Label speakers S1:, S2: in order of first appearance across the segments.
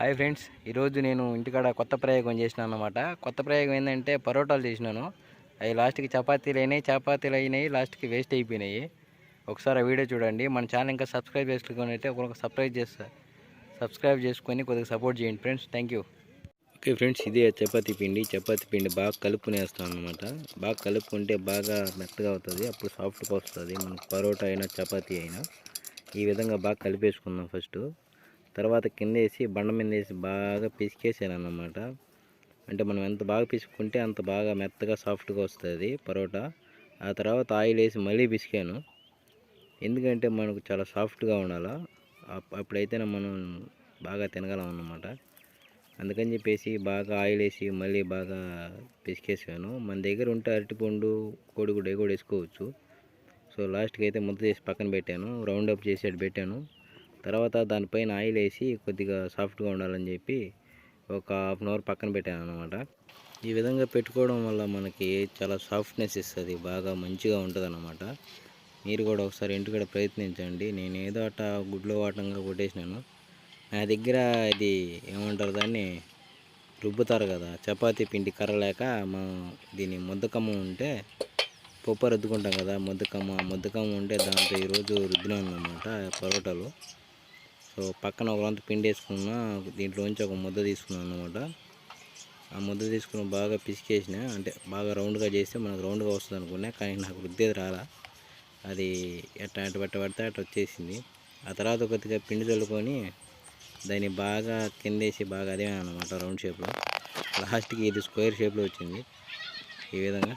S1: Hi friends ఈరోజు నేను ఇంటికాడ కొత్త ప్రయోగం చేసినాను అనమాట కొత్త ప్రయోగం ఏంటంటే పరోటాలు చేసినాను. అవి లాస్ట్కి చపాతీలు అయినాయి చపాతీలు అయినాయి లాస్ట్కి వేస్ట్ అయిపోయినాయి. ఒకసారి ఆ వీడియో చూడండి. మన ఛానల్ ఇంకా సబ్స్క్రైబ్ చేసుకుని అయితే ఒక సబ్స్క్రైబ్ చేస్తా సబ్స్క్రైబ్ చేసుకొని కొద్దిగా సపోర్ట్ చేయండి friends. Thank you. Okay friends ఇదే చపాతీ పిండి. చపాతీ పిండి బాగా కలుపుకునేస్తాం అనమాట బాగా కలుపుకుంటే బాగా మెత్తగా అవుతుంది. అప్పుడు సాఫ్ట్గా వస్తుంది. మనకు పరోటా అయినా చపాతీ అయినా ఈ విధంగా బాగా కలిపేసుకుందాం ఫస్ట్. తర్వాత కింద వేసి బండ మీద వేసి బాగా పిసికేసాను అన్నమాట అంటే మనం ఎంత బాగా పిసుకుంటే అంత బాగా మెత్తగా సాఫ్ట్గా వస్తుంది పరోటా. ఆ తర్వాత ఆయిల్ వేసి మళ్ళీ పిసికాను. ఎందుకంటే మనకు చాలా సాఫ్ట్గా ఉండాలా. అప్- అప్పుడైతేనే మనం బాగా తినగలం అన్నమాట అందుకని చెప్పేసి బాగా ఆయిల్ వేసి మళ్ళీ బాగా పిసికేసాను. మన దగ్గర ఉంటే అరటిపండు కోడిగుడ్డ కూడా వేసుకోవచ్చు. సో లాస్ట్కి అయితే ముద్ద చేసి పక్కన పెట్టాను. రౌండ్ అప్ చేసి అటు పెట్టాను. తర్వాత దానిపైన ఆయిల్ వేసి కొద్దిగా సాఫ్ట్గా ఉండాలని చెప్పి ఒక హాఫ్ అన్ అవర్ పక్కన పెట్టాను అనమాట ఈ విధంగా పెట్టుకోవడం వల్ల మనకి చాలా సాఫ్ట్నెస్ ఇస్తుంది బాగా మంచిగా ఉంటుంది అనమాట మీరు కూడా ఒకసారి ఇంటికాడ ప్రయత్నించండి. నేను ఏదో అట్ట గుడ్లో వాటంగా కొట్టేసినాను. నా దగ్గర ఇది ఏమంటారు దాన్ని? రుబ్బుతారు కదా చపాతీ పిండి కర్ర లేక మా దీని ముద్దకమ్మ ఉంటే పప్పు రుద్దుకుంటాం కదా ముద్దకమ్మ ముద్దకమ్మ ఉంటే దాంతో ఈరోజు రుద్దినాను అనమాట పరోటాలు. సో పక్కన ఒక వంత పిండి వేసుకున్నా దీంట్లోంచి ఒక ముద్ద తీసుకున్నాను అనమాట ఆ ముద్ద తీసుకుని బాగా పిసికేసిన అంటే బాగా రౌండ్గా చేస్తే మనకు రౌండ్గా వస్తుంది అనుకున్నా కానీ నాకు రుద్దేది రాలా. అది ఎట్లా అటు పట్ట పడితే అటు వచ్చేసింది. ఆ తర్వాత కొద్దిగా పిండి చల్లుకొని దాన్ని బాగా కిందేసి బాగా అదే అనమాట రౌండ్ షేప్లో. లాస్ట్కి ఇది స్క్వేర్ షేప్లో వచ్చింది. ఈ విధంగా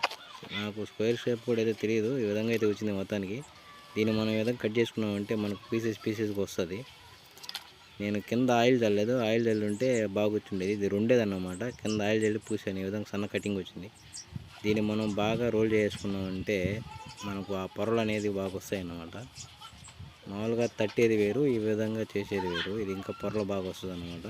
S1: నాకు స్క్వేర్ షేప్ కూడా అయితే తెలియదు ఈ విధంగా అయితే వచ్చింది మొత్తానికి. దీన్ని మనం ఏదైనా విధంగా కట్ చేసుకున్నామంటే మనకు పీసెస్ పీసెస్కి వస్తుంది. నేను కింద ఆయిల్ చల్లలేదు. ఆయిల్ చల్లి ఉంటే బాగా ఇది రెండేదన్నమాట. కింద ఆయిల్ చల్లి పూసాను. ఈ విధంగా సన్న కటింగ్ వచ్చింది. దీన్ని మనం బాగా రోల్ చేసుకున్నామంటే మనకు ఆ పొరలు అనేది బాగా వస్తాయి అన్నమాట మామూలుగా తట్టేది వేరు. ఈ విధంగా చేసేది వేరు. ఇది ఇంకా పొరలు బాగా వస్తుంది అన్నమాట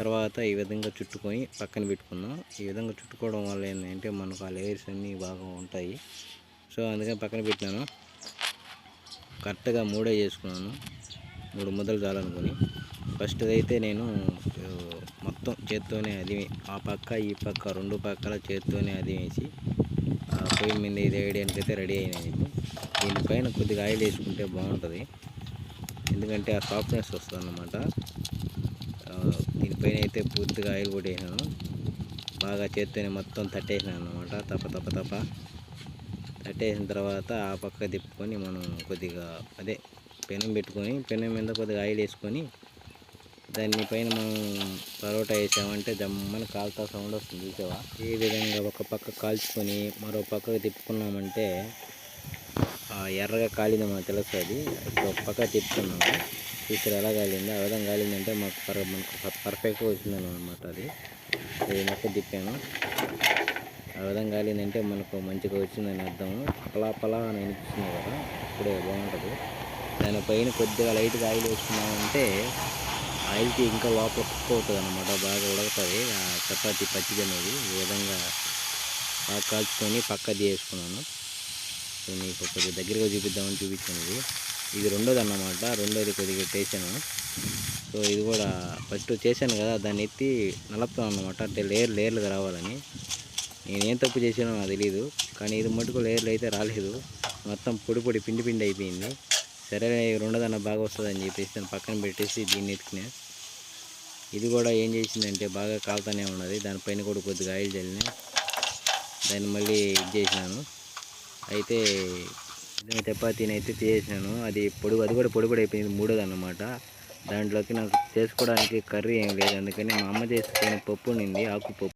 S1: తర్వాత ఈ విధంగా చుట్టుకొని పక్కన పెట్టుకున్నాం. ఈ విధంగా చుట్టుకోవడం వల్ల ఏంటంటే మనకు ఆ లేయర్స్ అన్నీ బాగా ఉంటాయి. సో అందుకని పక్కన పెట్టినాను. కరెక్ట్గా మూడే చేసుకున్నాను. మూడు ముద్దలు చాలనుకొని ఫస్ట్ అయితే నేను మొత్తం చేత్తోనే అది ఆ పక్క ఈ పక్క రెండు పక్కల చేత్తోనే అది వేసి ఆ పొయ్యి మీద ఇది వేయడానికి అయితే రెడీ అయినాయి దీనిపైన కొద్దిగా ఆయిల్ వేసుకుంటే బాగుంటుంది. ఎందుకంటే ఆ సాఫ్ట్నెస్ వస్తుంది అన్నమాట దీనిపైన అయితే పూర్తిగా ఆయిల్ కొట్టేసాను బాగా చేత్తోనే మొత్తం తట్టేసినాను అనమాట తప్ప తప్ప తప్ప తట్టేసిన తర్వాత ఆ పక్క తిప్పుకొని మనం కొద్దిగా అదే పెనం పెట్టుకొని పెనం మీద కొద్దిగా ఆయిల్ వేసుకొని దానిపైన మనం పరోటా వేసామంటే జమ్మని కాలుతా సౌండ్ వస్తుంది చూసావా? ఈ విధంగా ఒక పక్క కాల్చుకొని మరో పక్కకు తిప్పుకున్నామంటే ఆ ఎర్రగా కాలింది మనకు తెలుస్తుంది ఇప్పుడు ఒక పక్క తిప్పుకున్నాము. చూసారు ఎలా కాలింది? ఆ విధంగా కాలిందంటే మాకు పర్ మనకు పర్ఫెక్ట్గా వచ్చిందని అనమాట అది. ఇది మొక్క తిప్పాను. ఆ విధంగా కాలిందంటే మనకు మంచిగా వచ్చిందని అర్థం పలా పలా అని అనిపిస్తుంది కదా ఇప్పుడే బాగుంటుంది. దానిపైన కొద్దిగా లైట్గా ఆయిల్ వేసుకున్నామంటే ఆయిల్కి ఇంకా లోపల కుక్ అవుతుంది అనమాట బాగా ఉడకతుంది. ఆ చపాతీ పచ్చిది అనేది ఈ విధంగా బాగా కాల్చుకొని పక్కది వేసుకున్నాను. సో మీకు కొద్దిగా దగ్గరగా చూపిద్దామని చూపించింది ఇది. రెండోది అన్నమాట రెండోది కొద్దిగా చేశాను. సో ఇది కూడా ఫస్ట్ చేశాను కదా దాన్ని ఎత్తి నలుపుతాను అనమాట అంటే లేయర్ లేయర్లుగా రావాలని. నేనేం తప్పు చేశానో నాకు తెలియదు కానీ ఇది మటుకు లేయర్లు అయితే రాలేదు. మొత్తం పొడి పొడి పిండి పిండి అయిపోయింది. సరే రెండోదన్న బాగా వస్తుందని చెప్పేసి దాన్ని పక్కన పెట్టేసి దీన్ని ఎత్తుకునే. ఇది కూడా ఏం చేసిందంటే బాగా కాలుతానే ఉన్నది. దానిపైన కూడా కొద్దిగా ఆయిల్ చల్లిన. దాన్ని మళ్ళీ ఇది చేసినాను. అయితే చపాతీని అయితే తీసేసినాను అది పొడుగు అది కూడా పొడి పొడి అయిపోయింది. మూడోది అన్నమాట దాంట్లోకి నాకు చేసుకోవడానికి కర్రీ ఏం లేదు. అందుకని మా అమ్మ చేసుకునే పప్పు ఉండింది ఆకుపప్పు.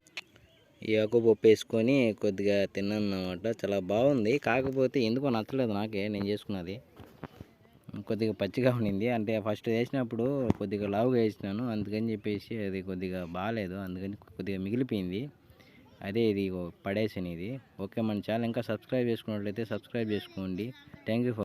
S1: ఈ ఆకుపప్పు వేసుకొని కొద్దిగా తిన్నాను అన్నమాట చాలా బాగుంది. కాకపోతే ఎందుకో నచ్చలేదు నాకే. నేను చేసుకున్నది. కొద్దిగా పచ్చిగా ఉండింది. అంటే ఫస్ట్ వేసినప్పుడు కొద్దిగా లావుగా వేసినాను. అందుకని చెప్పేసి అది కొద్దిగా బాగాలేదు అందుకని కొద్దిగా మిగిలిపోయింది. అదే ఇది పడేసాను ఇది ఓకే మన ఛానల్ ఇంకా సబ్స్క్రైబ్ చేసుకున్నట్లయితే సబ్స్క్రైబ్ చేసుకోండి. Thank you for